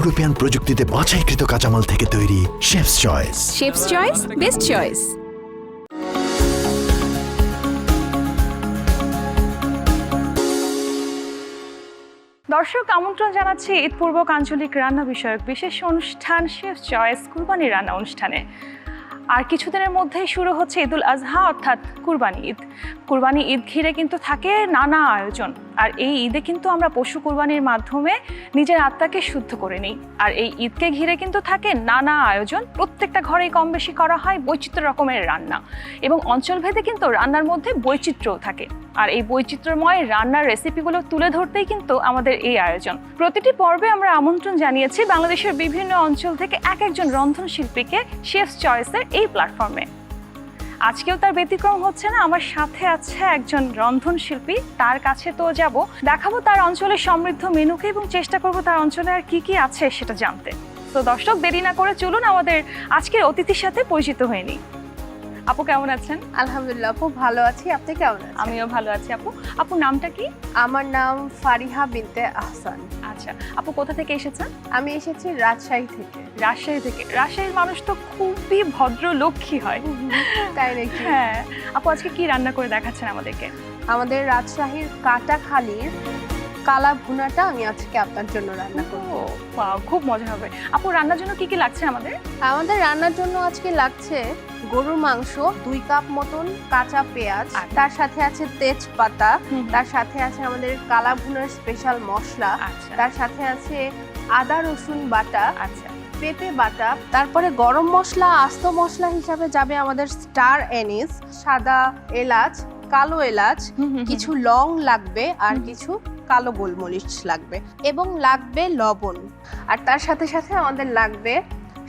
European প্রযুক্তিতে বাছাইকৃত কাঁচামাল থেকে তৈরি chef's choice. Chef's choice, best choice. দর্শক, আমন্ত্রণ জানাচ্ছি ঈদ পূর্বক আঞ্চলিক রান্না বিষয়ক বিশেষ অনুষ্ঠান শেফ চয়েস কুরবানি রান্না অনুষ্ঠানে। আর কিছুদিনের মধ্যেই শুরু হচ্ছে ঈদুল আজহা, অর্থাৎ কুরবানি ঈদ। কুরবানি ঈদ ঘিরে কিন্তু থাকে নানা আয়োজন। আর এই ঈদে কিন্তু আমরা পশু কুরবানির মাধ্যমে নিজের আত্মাকে শুদ্ধ করে নিই। আর এই ঈদকে ঘিরে কিন্তু থাকে নানা আয়োজন। প্রত্যেকটা ঘরেই কম বেশি করা হয় বৈচিত্র্য রকমের রান্না। এবং অঞ্চলভেদে কিন্তু রান্নার মধ্যে বৈচিত্র্যও থাকে। আর এই বৈচিত্র্যময় রান্নার রেসিপিগুলো তুলে ধরতেই কিন্তু আমাদের এই আয়োজন। প্রতিটি পর্বে আমরা আমন্ত্রণ জানিয়েছি বাংলাদেশের বিভিন্ন অঞ্চল থেকে এক একজন রন্ধন শিল্পীকে শেফ চয়েসের এই প্ল্যাটফর্মে। আজকেও তার ব্যতিক্রম হচ্ছে না। আমার সাথে আছে একজন রন্ধন শিল্পী তার কাছে তো যাব। দেখাবো তার অঞ্চলের সমৃদ্ধ মেনুকে এবং চেষ্টা করব তার অঞ্চলে আর কি কি আছে সেটা জানতে। তো দর্শক, দেরি না করে চলুন আমাদের আজকের অতিথির সাথে পরিচিত হয়ে নিই। আপু কেমন আছেন? আলহামদুলিল্লাহ আপু ভালো আছি। আপনি কেমন আছেন? আমিও ভালো আছি আপু। আপু নামটা কি? আমার নাম ফারিহা বিনতে আহসান। আচ্ছা আপু কোথা থেকে এসেছেন? আমি এসেছি রাজশাহী থেকে। রাজশাহী থেকে। রাজশাহীর মানুষ তো খুবই ভদ্র লক্ষ্মী হয় তাই নাকি? হ্যাঁ। আপু আজকে কি রান্না করে দেখাচ্ছেন আমাদেরকে? আমাদের রাজশাহীর কাটাখালীর কালা ভুনাটা আমি আজকে আপনার জন্য রান্না করব। খুব মজা হবে। আপু রান্নার জন্য কি কি লাগছে আমাদের? আমাদের রান্নার জন্য আজকে লাগছে গরুর মাংস দুই কাপ মতন কাঁচা পেঁয়াজ। তার সাথে আছে তেজপাতা তার সাথে আছে আমাদের কালা ভুনার স্পেশাল মশলা আচ্ছা। তার সাথে আছে আদা রসুন বাটা আচ্ছা। পেঁপে বাটা তারপরে গরম মশলা আস্ত মশলা হিসাবে যাবে আমাদের স্টার এনিস সাদা এলাচ কালো এলাচ কিছু লং লাগবে আর কিছু কালো গোলমরিচ লাগবে এবং লাগবে লবণ। আর তার সাথে সাথে আমাদের লাগবে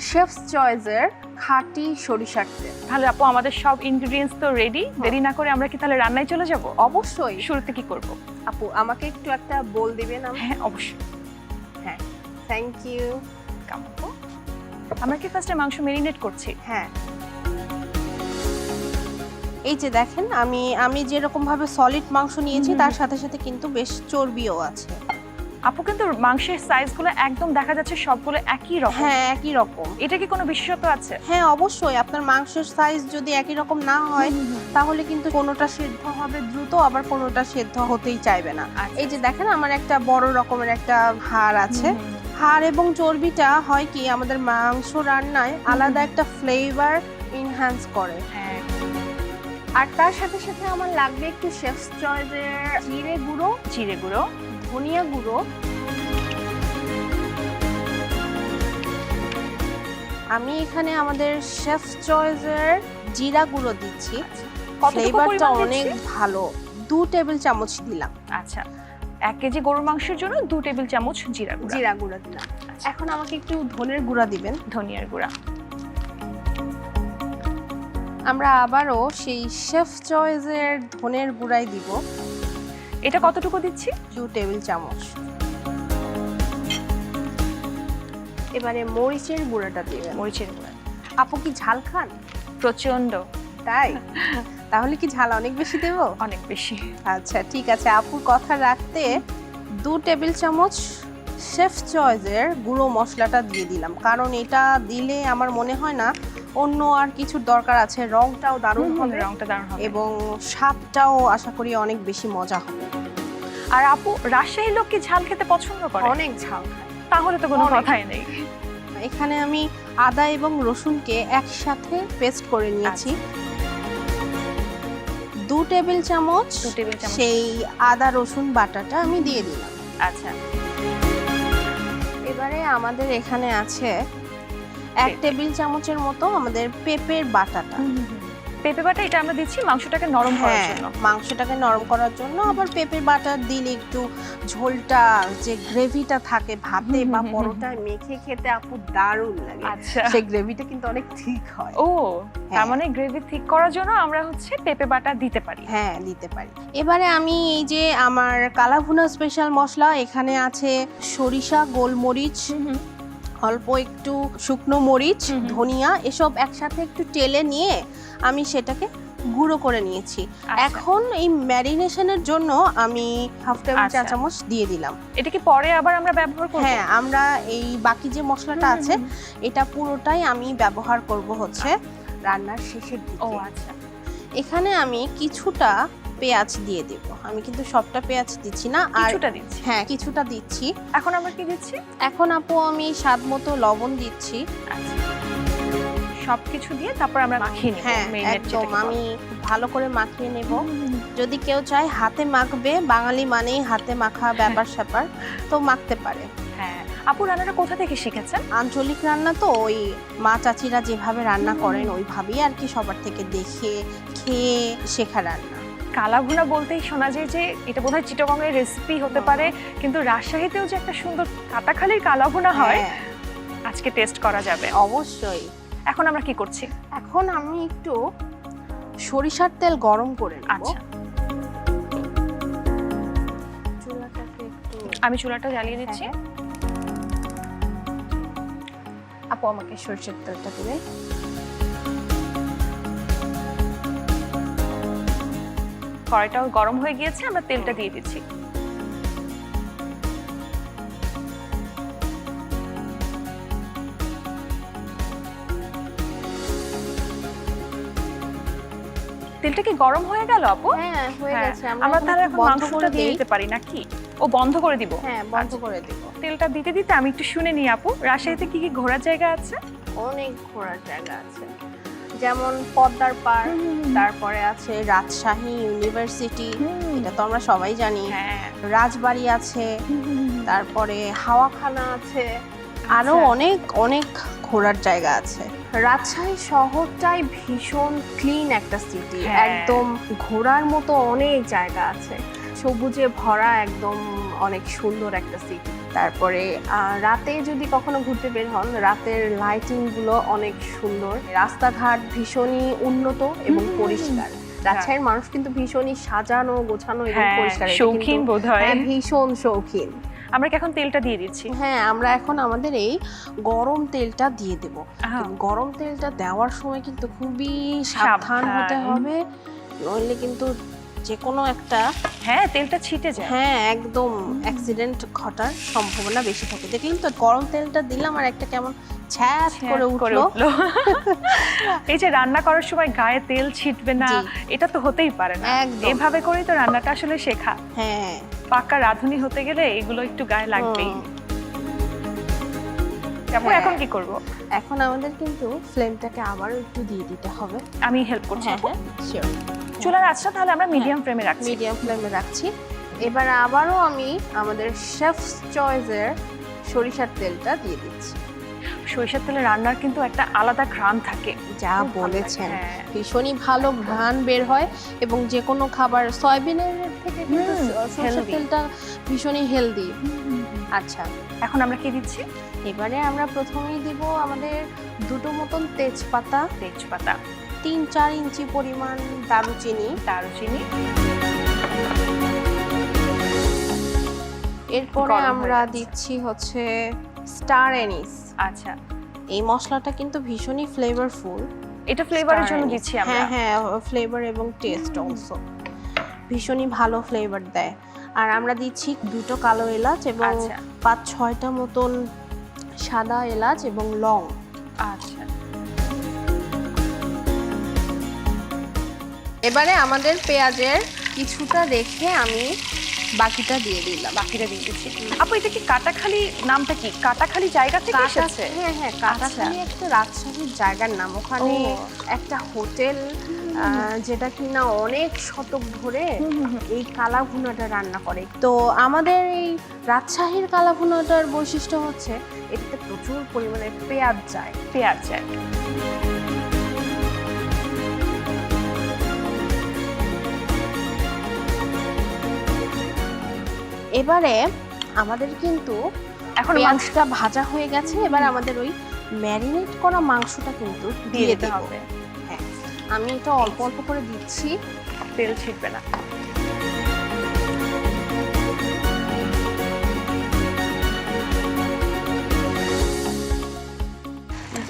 শেফস চয়েসের খাঁটি সরিষার তেল। তাহলে আপু আমাদের সব ইনগ্রেডিয়েন্টস তো রেডি দেরি না করে আমরা কি তাহলে রান্নায় চলে যাব? অবশ্যই। শুরুতে কি করব? আপু আমাকে একটু একটা বল দিবেন হ্যাঁ অবশ্যই। হ্যাঁ থ্যাংক ইউ কাম আপু আমরা কি ফার্স্টে মাংস মেরিনেট করছি? হ্যাঁ। এই যে দেখেন আমি আমি যেরকম ভাবে সলিড মাংস নিয়েছি তার সাথে সাথে কিন্তু বেশ চর্বিও আছে। আপু কিন্তু মাংসের সাইজগুলো একদম দেখা যাচ্ছে সবগুলো একই রকম। হ্যাঁ একই রকম। এটা কি কোনো বিশেষত্ব আছে? হ্যাঁ অবশ্যই। আপনার মাংসের সাইজ যদি একই রকম না হয় তাহলে কিন্তু কোনোটা সেদ্ধ হবে দ্রুত আবার কোনোটা সেদ্ধ হতেই চাইবে না। আচ্ছা। এই যে দেখেন আমার একটা বড় রকমের একটা হাড় আছে। হাড় এবং চর্বিটা হয় কি আমাদের মাংস রান্নায় আলাদা একটা ফ্লেভার ইনহ্যান্স করে। হ্যাঁ। আর তার সাথে সাথে আমার লাগবে একটু শেফস চয়েসের জিরে গুঁড়ো। জিরে গুঁড়ো। ধনিয়া গুঁড়ো। আমি এখানে আমাদের শেফ চয়েসের জিরা গুঁড়ো দিচ্ছি। ফ্লেভারটা অনেক ভালো। দু টেবিল চামচ দিলাম। আচ্ছা। এক কেজি গরুর মাংসের জন্য দু টেবিল চামচ জিরা গুঁড়া। জিরা গুঁড়ো দিলাম। আচ্ছা। এখন আমাকে একটু ধনের গুঁড়া দিবেন। ধনিয়ার গুঁড়া। আমরা আবারও সেই শেফ চয়েসের ধনের গুঁড়াই দিব। এটা কতটুকু দিচ্ছি? দু টেবিল চামচ। এবারে মরিচের গুঁড়াটা দিবেন মরিচের গুঁড়া। আপু কি ঝাল খান? প্রচণ্ড তাই? তাহলে কি ঝাল অনেক বেশি দেব? অনেক বেশি। আচ্ছা ঠিক আছে। আপুর কথা রাখতে দু টেবিল চামচ শেফ চয়েসের গুঁড়ো মশলাটা দিয়ে দিলাম। কারণ এটা দিলে আমার মনে হয় না অন্য আর কিছুর দরকার আছে রংটাও দারুণ হবে। রংটা দারুণ হবে। এবং স্বাদটাও আশা করি অনেক বেশি মজা হবে। আর আপু রাজশাহীর লোক কি ঝাল খেতে পছন্দ করে? অনেক ঝাল। তাহলে তো কোনো কথাই নেই। এখানে আমি আদা এবং রসুনকে একসাথে পেস্ট করে নিয়েছি। দু টেবিল চামচ দু টেবিল চামচ। সেই আদা রসুন বাটাটা আমি দিয়ে দিলাম। আচ্ছা। এবারে আমাদের এখানে আছে এক টেবিল চামচের মতো আমাদের পেঁপের বাটাটা। পেঁপে বাটা এটা আমরা দিচ্ছি মাংসটাকে নরম করার হ্যাঁ জন্য। মাংসটাকে নরম করার জন্য আবার পেঁপের বাটা দিলে একটু ঝোলটা যে গ্রেভিটা থাকে ভাতে বা পরোটায় মেখে খেতে আপু দারুণ লাগে। আচ্ছা। সেই গ্রেভিটা কিন্তু অনেক ঠিক হয়। ও তার হ্যাঁ। মানে গ্রেভি ঠিক করার জন্য আমরা হচ্ছে পেঁপে বাটা দিতে পারি। হ্যাঁ দিতে পারি। এবারে আমি এই যে আমার কালাভুনা স্পেশাল মশলা এখানে আছে সরিষা গোলমরিচ অল্প একটু শুকনো মরিচ। ধনিয়া এসব একসাথে একটু টেলে নিয়ে আমি সেটাকে গুঁড়ো করে নিয়েছি। আচ্ছা। এখন এই ম্যারিনেশনের জন্য আমি হাফ টেবিল চা আচ্ছা। চামচ দিয়ে দিলাম। এটা কি পরে আবার আমরা ব্যবহার করব? হ্যাঁ আমরা এই বাকি যে মশলাটা আছে এটা পুরোটাই আমি ব্যবহার করব হচ্ছে রান্নার শেষের দিকে। ও আচ্ছা। এখানে আমি কিছুটা পেঁয়াজ দিয়ে দেব। আমি কিন্তু সবটা পেঁয়াজ দিচ্ছি না আর কিছুটা দিচ্ছি। হ্যাঁ কিছুটা দিচ্ছি। এখন আমরা কি দিচ্ছি? এখন আপু আমি স্বাদ মতো লবণ দিচ্ছি। আচ্ছা। সবকিছু দিয়ে তারপর আমরা মাখিয়ে নেব হ্যাঁ একদম। আমি ভালো করে মাখিয়ে নেব। যদি কেউ চায় হাতে মাখবে বাঙালি মানেই হাতে মাখা ব্যাপার স্যাপার তো মাখতে পারে। হ্যাঁ। আপু রান্নাটা কোথা থেকে শিখেছেন? আঞ্চলিক রান্না তো ওই মা চাচিরা যেভাবে রান্না করেন ওইভাবেই আর কি সবার থেকে দেখে খেয়ে শেখা রান্না। কালাভুনা বলতেই শোনা যায় যে এটা বোধহয় চিটগংয়ের রেসিপি হতে পারে কিন্তু রাজশাহীতেও যে একটা সুন্দর কাটাখালির কালাভুনা হয় হ্যাঁ, আজকে টেস্ট করা যাবে। অবশ্যই। এখন আমরা কি করছি? এখন আমি একটু সরিষার তেল গরম করে নেব। আচ্ছা। চুলাটাকে একটু আমি চুলাটা জ্বালিয়ে দিচ্ছি। হ্যাঁ। আপু আমাকে সরিষার তেলটা দিলে কড়াইটাও গরম হয়ে গিয়েছে আমরা তেলটা দিয়ে দিচ্ছি। তেলটা কি গরম হয়ে গেল আপু? হ্যাঁ হয়ে হ্যাঁ, গেছে আমরা তাহলে এখন মাংসটা দিয়ে দিতে পারি নাকি? ও বন্ধ করে দিব। হ্যাঁ বন্ধ আচ্ছা। করে দিব। তেলটা দিতে দিতে আমি একটু শুনে নিই আপু। রাজশাহীতে কি কি ঘোরার জায়গা আছে? অনেক ঘোরার জায়গা আছে। যেমন পদ্মার পার্ক তারপরে আছে রাজশাহী ইউনিভার্সিটি এটা তো আমরা সবাই জানি। হ্যাঁ। রাজবাড়ি আছে তারপরে হাওয়াখানা আছে আরও আচ্ছা। অনেক অনেক ঘোরার জায়গা আছে। রাজশাহী শহরটাই ভীষণ ক্লিন একটা সিটি হ্যাঁ। একদম ঘোরার মতো অনেক জায়গা আছে। সবুজে ভরা একদম অনেক সুন্দর একটা সিটি তারপরে রাতে যদি কখনো ঘুরতে বের হন রাতের লাইটিংগুলো অনেক সুন্দর। রাস্তাঘাট ভীষণই উন্নত এবং পরিষ্কার। রাজশাহীর মানুষ কিন্তু ভীষণই সাজানো গোছানো এবং হ্যাঁ পরিষ্কার। শৌখিন হয়। হ্যাঁ ভীষণ শৌখিন। আমরা কি এখন তেলটা দিয়ে দিচ্ছি? হ্যাঁ আমরা এখন আমাদের এই গরম তেলটা দিয়ে দেব। গরম তেলটা দেওয়ার সময় কিন্তু খুবই সাবধান হতে হবে। নইলে কিন্তু যে কোনো একটা হ্যাঁ তেলটা ছিটে যায়। হ্যাঁ একদম অ্যাক্সিডেন্ট ঘটার সম্ভাবনা বেশি থাকে। দেখলেন তো গরম তেলটা দিলাম আর একটা কেমন ছ্যাঁচ করে উঠল। এই যে রান্না করার সময় গায়ে তেল ছিটবে না এটা তো হতেই পারে না। এভাবে করেই তো রান্নাটা আসলে শেখা। হ্যাঁ। পাকা রাঁধুনি হতে গেলে এগুলো একটু গায়ে লাগবেই। হ্যাঁ। এখন কি করব? এখন আমাদের কিন্তু ফ্লেমটাকে আবার একটু দিয়ে দিতে হবে। আমি হেল্প করছি হ্যাঁ হ্যাঁ। শিওর চুলার আঁচটা তাহলে আমরা মিডিয়াম ফ্লেমে রাখছি। মিডিয়াম ফ্লেমে রাখছি। এবার আবারও আমি আমাদের শেফস চয়েসের সরিষার তেলটা দিয়ে দিচ্ছি। সরিষার তেলে রান্নার কিন্তু একটা আলাদা ঘ্রাণ থাকে। যা বলেছেন। হ্যাঁ। ভীষণই ভালো ঘ্রাণ বের হয় এবং যে কোনো খাবার সয়াবিনের থেকে কিন্তু সরষের তেলটা ভীষণই হেলদি আচ্ছা। এখন আমরা কি দিচ্ছি? এবারে আমরা প্রথমেই দিব আমাদের দুটো মতন তেজপাতা। তেজপাতা। তিন চার ইঞ্চি পরিমাণ দারুচিনি। দারুচিনি। এরপরে আমরা দিচ্ছি হচ্ছে স্টার এনিস আচ্ছা। এই মশলাটা কিন্তু ভীষণই ফ্লেভারফুল এটা ফ্লেভারের জন্য দিচ্ছি আমরা। হ্যাঁ হ্যাঁ ফ্লেভার এবং টেস্ট অলসো ভীষণই ভালো ফ্লেভার দেয়। আর আমরা দিচ্ছি দুটো কালো এলাচ এবং আচ্ছা। পাঁচ ছয়টা মতন সাদা এলাচ এবং লং। আচ্ছা। এবারে আমাদের পেঁয়াজের কিছুটা রেখে আমি বাকিটা দিয়ে দিলাম। বাকিটা দিয়ে দিচ্ছি। আপু এটা কি কাটাখালি নামটা কি? কাটাখালি জায়গা থেকে এসেছে? হ্যাঁ হ্যাঁ কাটাখালি একটা রাজশাহীর জায়গার নাম। ওখানে একটা হোটেল যেটা কিনা অনেক শতক ধরে এই কালা ভুনাটা রান্না করে। তো আমাদের এই রাজশাহীর কালা ভুনাটার বৈশিষ্ট্য হচ্ছে এটাতে প্রচুর পরিমাণে পেঁয়াজ যায়। পেঁয়াজ যায়। এবারে আমাদের কিন্তু এখন মাংসটা ভাজা হয়ে গেছে এবার আমাদের ওই ম্যারিনেট করা মাংসটা কিন্তু দিয়ে দিতে হবে। হ্যাঁ আমি এটা অল্প অল্প করে দিচ্ছি তেল ছিটবে না।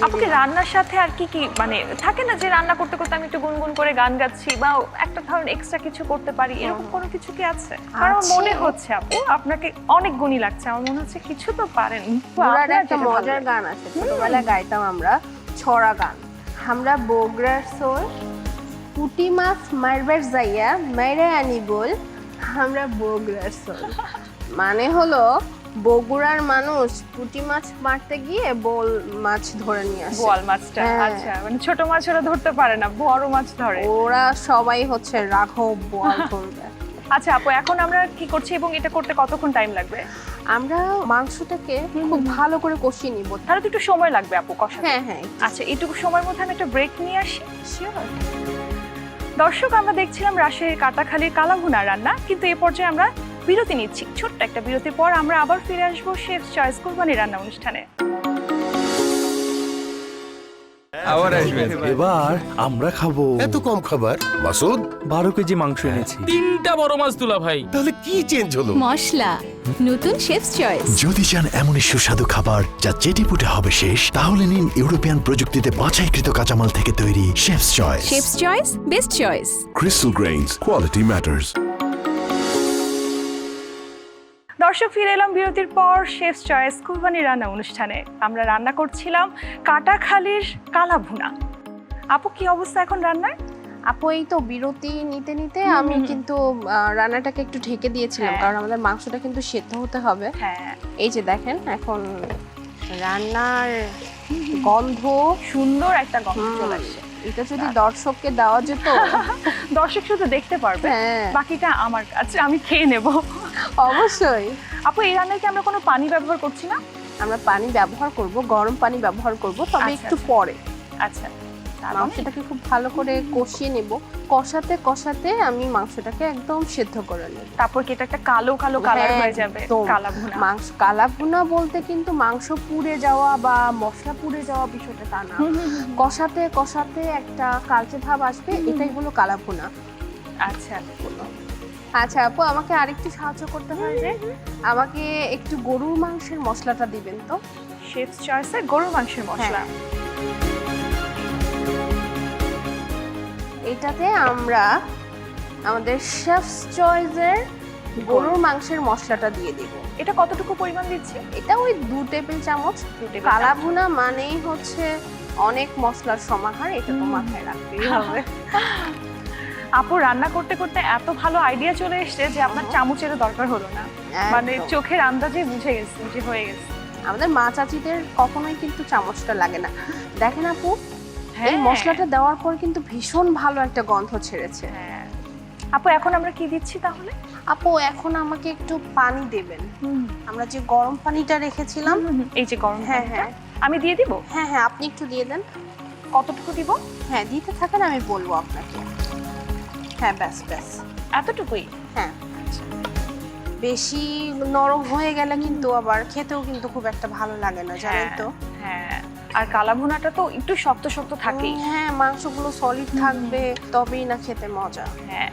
আপুকে রান্নার সাথে আর কি কি মানে থাকে না যে রান্না করতে করতে আমি একটু গুনগুন করে গান গাচ্ছি বা একটা ধরুন এক্সট্রা কিছু করতে পারি এরকম কোনো কিছু কি আছে? কারণ মনে হচ্ছে আপু আপনাকে অনেক গুণী লাগছে আমার মনে হচ্ছে কিছু তো পারেন। একটা মজার গান আছে ছোটবেলায় গাইতাম আমরা ছড়া গান। আমরা বগরার সোল পুটি মাছ মারবার যাইয়া মেরে আনি বল আমরা বগরার সোল। মানে হলো বগুড়ার মানুষ পুটি মাছ মারতে গিয়ে বোল মাছ ধরে নিয়ে আসে। বোয়াল মাছটা হ্যাঁ। আচ্ছা মানে ছোট মাছ ওরা ধরতে পারে না বড় মাছ ধরে। ওরা সবাই হচ্ছে রাঘব বোয়াল ধরবে। আচ্ছা আপু এখন আমরা কি করছি এবং এটা করতে কতক্ষণ টাইম লাগবে? আমরা মাংসটাকে খুব ভালো করে কষিয়ে নিব। তাহলে তো একটু সময় লাগবে আপু কষাতে। হ্যাঁ হ্যাঁ আচ্ছা এটুকু সময়ের মধ্যে আমি একটা ব্রেক নিয়ে আসি। শিওর দর্শক আমরা দেখছিলাম রাজশাহীর কাটাখালীর কালাভুনা রান্না কিন্তু এ পর্যায়ে আমরা বিরতি নিচ্ছি। ছোট্ট একটা বিরতির পর আমরা আবার ফিরে আসব শেফ চয়েস কুরবানি রান্না অনুষ্ঠানে। আবার আসবেন। এবার আমরা খাব এত কম খাবার? মাসুদ? বারো কেজি মাংস এনেছি। তিনটা বড় মাছ তুলা ভাই। তাহলে কি চেঞ্জ হলো? মশলা নতুন শেফস চয়েস যদি চান এমনই সুস্বাদু খাবার যা চেটেপুটে হবে শেষ তাহলে নিন ইউরোপিয়ান প্রযুক্তিতে বাছাইকৃত কাঁচামাল থেকে তৈরি chef's choice chef's choice best choice Crystal Grains, quality matters. দর্শক ফিরে এলাম বিরতির পর শেফ চয়েস কুরবানি রান্না অনুষ্ঠানে। আমরা রান্না করছিলাম কাটাখালীর কালাভুনা। আপু কি অবস্থা এখন রান্নার আপু এই তো বিরতি নিতে নিতে আমি কিন্তু রান্নাটাকে একটু ঢেকে দিয়েছিলাম হ্যাঁ। কারণ আমাদের মাংসটা কিন্তু সেদ্ধ হতে হবে। হ্যাঁ। এই যে দেখেন এখন রান্নার গন্ধ সুন্দর একটা গন্ধ চলে আসছে। এটা যদি দর্শককে দেওয়া যেত। দর্শক শুধু দেখতে পারবে হ্যাঁ। বাকিটা আমার কাছে আমি খেয়ে নেব। অবশ্যই। আপু এই রান্নায় কি আমরা কোনো পানি ব্যবহার করছি না? আমরা পানি ব্যবহার করব গরম পানি ব্যবহার করব তবে আচ্ছা, একটু। পরে। আচ্ছা মাংসটাকে খুব ভালো করে কষিয়ে নেব। কষাতে কষাতে আমি মাংসটাকে একদম সেদ্ধ করে নেব। তারপর কি এটা একটা কালো কালো কালার হ্যাঁ, হয়ে যাবে। কালা ভুনা। মাংস কালা ভুনা বলতে কিন্তু মাংস পুড়ে যাওয়া বা মশলা পুড়ে যাওয়া বিষয়টা তা না। কষাতে কষাতে একটা কালচে ভাব আসবে এটাই হলো কালা ভুনা। আচ্ছা। আচ্ছা আপু আমাকে আরেকটু সাহায্য করতে হয় যে আমাকে একটু গরুর মাংসের মশলাটা দিবেন তো? শেফস চয়েসে গরুর মাংসের মশলা। এটাতে আমরা আমাদের শেফস চয়েসের গরুর মাংসের মশলাটা দিয়ে দিব। এটা কতটুকু পরিমাণ দিচ্ছি? এটা ওই দু টেবিল চামচ। কালা ভুনা মানেই হচ্ছে অনেক মশলার সমাহার এটা তো মাথায় রাখতেই হবে। আপু রান্না করতে করতে এত ভালো আইডিয়া চলে এসেছে যে আপনার চামচেরও দরকার হলো না। মানে চোখের আন্দাজে বুঝে গেছে যে হয়ে গেছে। আমাদের মা চাচিদের কখনোই কিন্তু চামচটা লাগে না। দেখেন আপু এই হ্যাঁ। মশলাটা দেওয়ার পর কিন্তু ভীষণ ভালো একটা গন্ধ ছেড়েছে। হ্যাঁ। আপু এখন আমরা কি দিচ্ছি তাহলে? আপু এখন আমাকে একটু পানি দেবেন। আমরা যে গরম পানিটা রেখেছিলাম। এই যে গরম হ্যাঁ হ্যাঁ। আমি দিয়ে দিব? হ্যাঁ। হ্যাঁ হ্যাঁ আপনি একটু দিয়ে দেন। কতটুকু দিব? হ্যাঁ দিতে থাকেন আমি বলব আপনাকে। হ্যাঁ ব্যাস ব্যাস। এতটুকুই? হ্যাঁ। বেশি নরম হয়ে গেলে কিন্তু আবার খেতেও কিন্তু খুব একটা ভালো লাগে না জানেন তো? হ্যাঁ। আর কালা ভুনাটা তো একটু শক্ত শক্ত থাকেই। হ্যাঁ মাংসগুলো সলিড থাকবে তবেই না খেতে মজা। হ্যাঁ।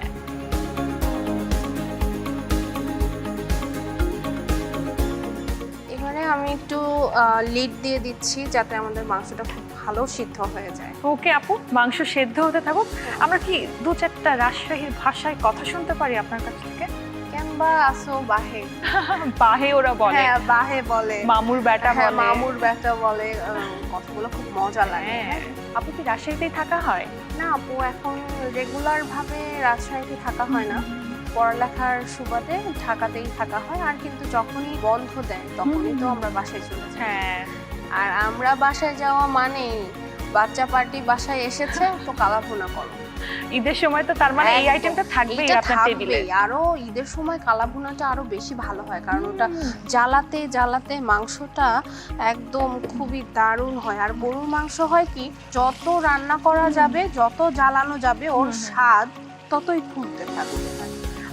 এবারে আমি একটু লিড দিয়ে দিচ্ছি যাতে আমাদের মাংসটা খুব ভালো সিদ্ধ হয়ে যায়। ওকে আপু মাংস সেদ্ধ হতে থাকুক। আমরা কি দু চারটা রাজশাহীর ভাষায় কথা শুনতে পারি আপনার কাছ থেকে? কেনবা আসো বাহে। বাহে ওরা বলে। হ্যাঁ বাহে বলে। মামুর বেটা হ্যাঁ বলে। মামুর ব্যাটা বলে। কথাগুলো খুব মজা লাগে। হ্যাঁ। আপু কি রাজশাহীতেই থাকা হয়? না আপু এখন রেগুলার ভাবে রাজশাহীতে থাকা হয় না। পড়ালেখার সুবাদে ঢাকাতেই থাকা হয়। আর কিন্তু যখনই বন্ধ দেয় তখনই তো আমরা বাসায় চলে যাই। হ্যাঁ। আর আমরা বাসায় যাওয়া মানে বাচ্চা পার্টি বাসায় এসেছে তো কালা ভুনা করো। ঈদের সময় তো তার মানে এই আইটেমটা থাকবেই আপনার টেবিলে। আরও ঈদের সময় কালা ভুনাটা আরও বেশি ভালো হয় কারণ ওটা জ্বালাতে জ্বালাতে মাংসটা একদম খুবই দারুণ হয়। আর গরুর মাংস হয় কি যত রান্না করা যাবে যত জ্বালানো যাবে ওর স্বাদ ততই ফুলতে থাকবে।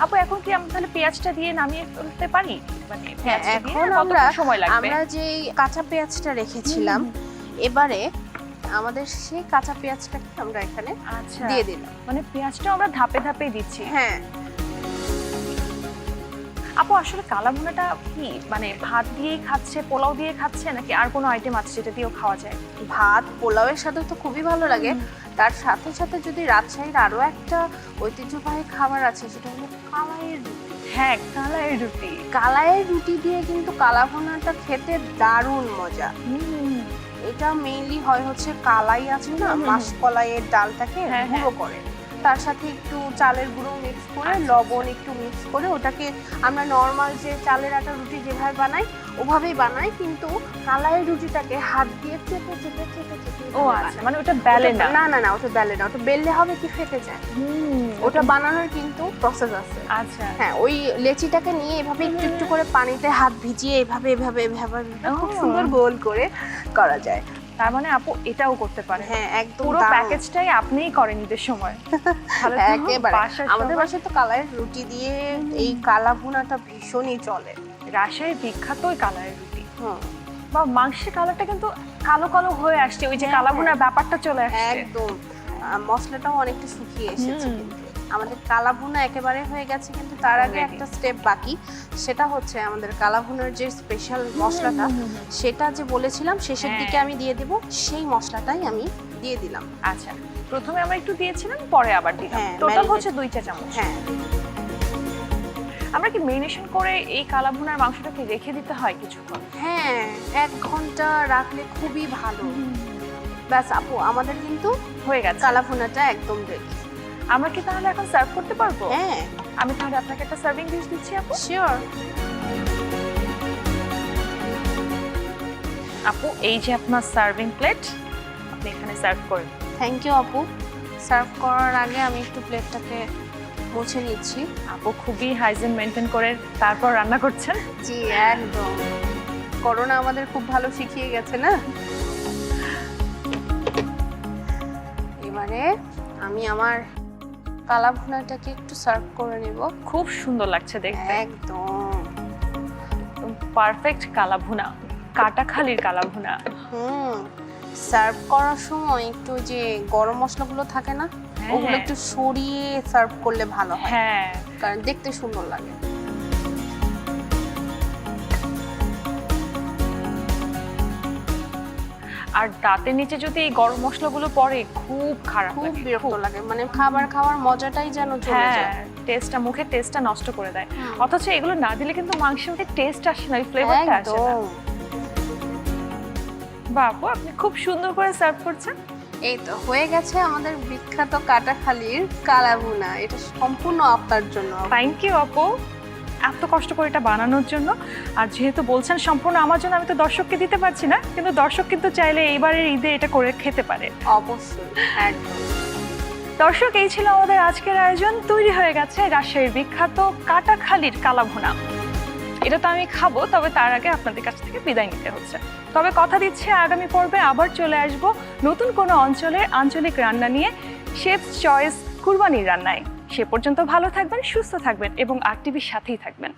আপু এখন কি আমরা তাহলে পেঁয়াজটা দিয়ে নামিয়ে ফেলতে পারি? মানে হ্যাঁ, এখন আমরা সময় লাগবে? আমরা যে কাঁচা পেঁয়াজটা রেখেছিলাম এবারে আমাদের সেই কাঁচা পেঁয়াজটাকে আমরা এখানে আচ্ছা। দিয়ে দিলাম। মানে পেঁয়াজটা আমরা ধাপে ধাপে দিচ্ছি। হ্যাঁ। আপু আসলে কালাভুনাটা কি? মানে ভাত দিয়েই খাচ্ছে পোলাও দিয়ে খাচ্ছে নাকি আর কোনো আইটেম আছে যেটা দিয়েও খাওয়া যায়? ভাত পোলাওয়ের সাথে তো খুবই ভালো লাগে। তার সাথে সাথে যদি রাজশাহীর আরও একটা ঐতিহ্যবাহী খাবার আছে সেটা হলো কালাইয়ের রুটি। হ্যাঁ কালাইয়ের রুটি। কালাইয়ের রুটি দিয়ে কিন্তু কালাভুনাটা খেতে দারুণ মজা। এটা মেইনলি হয় হচ্ছে কালাই আছে না। মাসকলাইয়ের ডালটাকে হ্যাঁ, গুঁড়ো করে। তার সাথে একটু চালের গুঁড়ো মিক্স করে আচ্ছা, লবণ একটু মিক্স করে ওটাকে আমরা নর্মাল যে চালের আটা রুটি যেভাবে বানাই ওভাবেই বানাই কিন্তু কালাইয়ের রুটিটাকে হাত দিয়ে চেপে চেপে চেপে চেপে ও আচ্ছা মানে ওটা বেলে না? না না না ওটা বেলে না ওটা বেললে হবে কি ফেটে যায়। ওটা বানানোর কিন্তু প্রসেস আছে। আচ্ছা হ্যাঁ ওই লেচিটাকে নিয়ে এভাবে একটু একটু করে পানিতে হাত ভিজিয়ে এভাবে এভাবে এভাবে এভাবে খুব সুন্দর গোল করে করা যায়। তার মানে আপু এটাও করতে পারে হ্যাঁ একদম পুরো প্যাকেজটাই আপনিই করেন ঈদের সময়। একেবারে। আমাদের বাসায় তো কালারের রুটি দিয়ে এই কালা ভুনাটা ভীষণই চলে। রাজশাহীর বিখ্যাত ওই কালারের রুটি। হুম। বা মাংসের কালারটা কিন্তু কালো কালো হয়ে আসছে ওই যে কালা কালাভুনার ব্যাপারটা চলে আসছে। একদম। মশলাটাও অনেকটা শুকিয়ে এসেছে। কিন্তু। আমাদের কালা ভুনা একেবারে হয়ে গেছে কিন্তু তার আগে একটা স্টেপ বাকি। সেটা হচ্ছে আমাদের কালা ভুনার যে স্পেশাল মশলাটা। সেটা যে বলেছিলাম শেষের হ্যাঁ। দিকে আমি দিয়ে দেব সেই মশলাটাই আমি দিয়ে দিলাম। আচ্ছা প্রথমে আমরা একটু দিয়েছিলাম পরে আবার দিলাম। হ্যাঁ, টোটাল হচ্ছে দুই চা চামচ। হ্যাঁ। আমরা কি মেরিনেশন করে এই কালাভুনার মাংসটাকে রেখে দিতে হয় কিছুক্ষণ? হ্যাঁ এক ঘণ্টা রাখলে খুবই ভালো। ব্যাস আপু আমাদের কিন্তু হয়ে গেছে। কালা ভুনাটা একদম রেডি আমরা কি তাহলে এখন সার্ভ করতে পারব? হ্যাঁ। আমি তাহলে আপনাকে একটা সার্ভিং ডিশ দিচ্ছি আপু। শিওর আপু এই যে আপনার সার্ভিং প্লেট আপনি এখানে সার্ভ করেন। থ্যাংক ইউ আপু। সার্ভ করার আগে আমি একটু প্লেটটাকে মুছে নিচ্ছি। আপু খুবই হাইজিন মেনটেন করে তারপর রান্না করছেন। জি একদম। করোনা আমাদের খুব ভালো শিখিয়ে গেছে না? এবারে আমি আমার কালা ভুনাটাকে একটু সার্ভ করে নিব। খুব সুন্দর লাগছে দেখতে। একদম পারফেক্ট কালাভুনা কাটাখালির কালাভুনা। হুম সার্ভ করার সময় একটু যে গরম মশলাগুলো থাকে না হ্যাঁ, ওগুলো হ্যাঁ। একটু সরিয়ে সার্ভ করলে ভালো হয়। হ্যাঁ। কারণ দেখতে সুন্দর লাগে। আর দাঁতের নিচে যদি এই গরম মশলাগুলো পড়ে খুব খারাপ খুব বিরক্ত লাগে। মানে খাবার খাওয়ার মজাটাই যেন চলে হ্যাঁ যায়। টেস্টটা মুখের টেস্টটা নষ্ট করে দেয়। অথচ এগুলো না দিলে কিন্তু মাংসের মধ্যে টেস্ট আসে না ওই ফ্লেভারটা আসে না। বাপু আপনি খুব সুন্দর করে সার্ভ করছেন। এই তো হয়ে গেছে আমাদের বিখ্যাত কাটাখালির কালাবুনা এটা সম্পূর্ণ আপনার জন্য। থ্যাংক ইউ আপু। এত কষ্ট করে এটা বানানোর জন্য। আর যেহেতু বলছেন সম্পূর্ণ আমার জন্য আমি তো দর্শককে দিতে পারছি না কিন্তু দর্শক কিন্তু চাইলে এইবারের ঈদে এটা করে খেতে পারে। অবশ্যই দর্শক এই ছিল আমাদের আজকের আয়োজন। তৈরি হয়ে গেছে রাজশাহীর বিখ্যাত কাটাখালির কালাভুনা। এটা তো আমি খাব তবে তার আগে আপনাদের কাছ থেকে বিদায় নিতে হচ্ছে। তবে কথা দিচ্ছে আগামী পর্বে আবার চলে আসব নতুন কোনো অঞ্চলের আঞ্চলিক রান্না নিয়ে শেফ চয়েস কুরবানির রান্নায়। সে পর্যন্ত ভালো থাকবেন সুস্থ থাকবেন এবং আর টিভির সাথেই থাকবেন।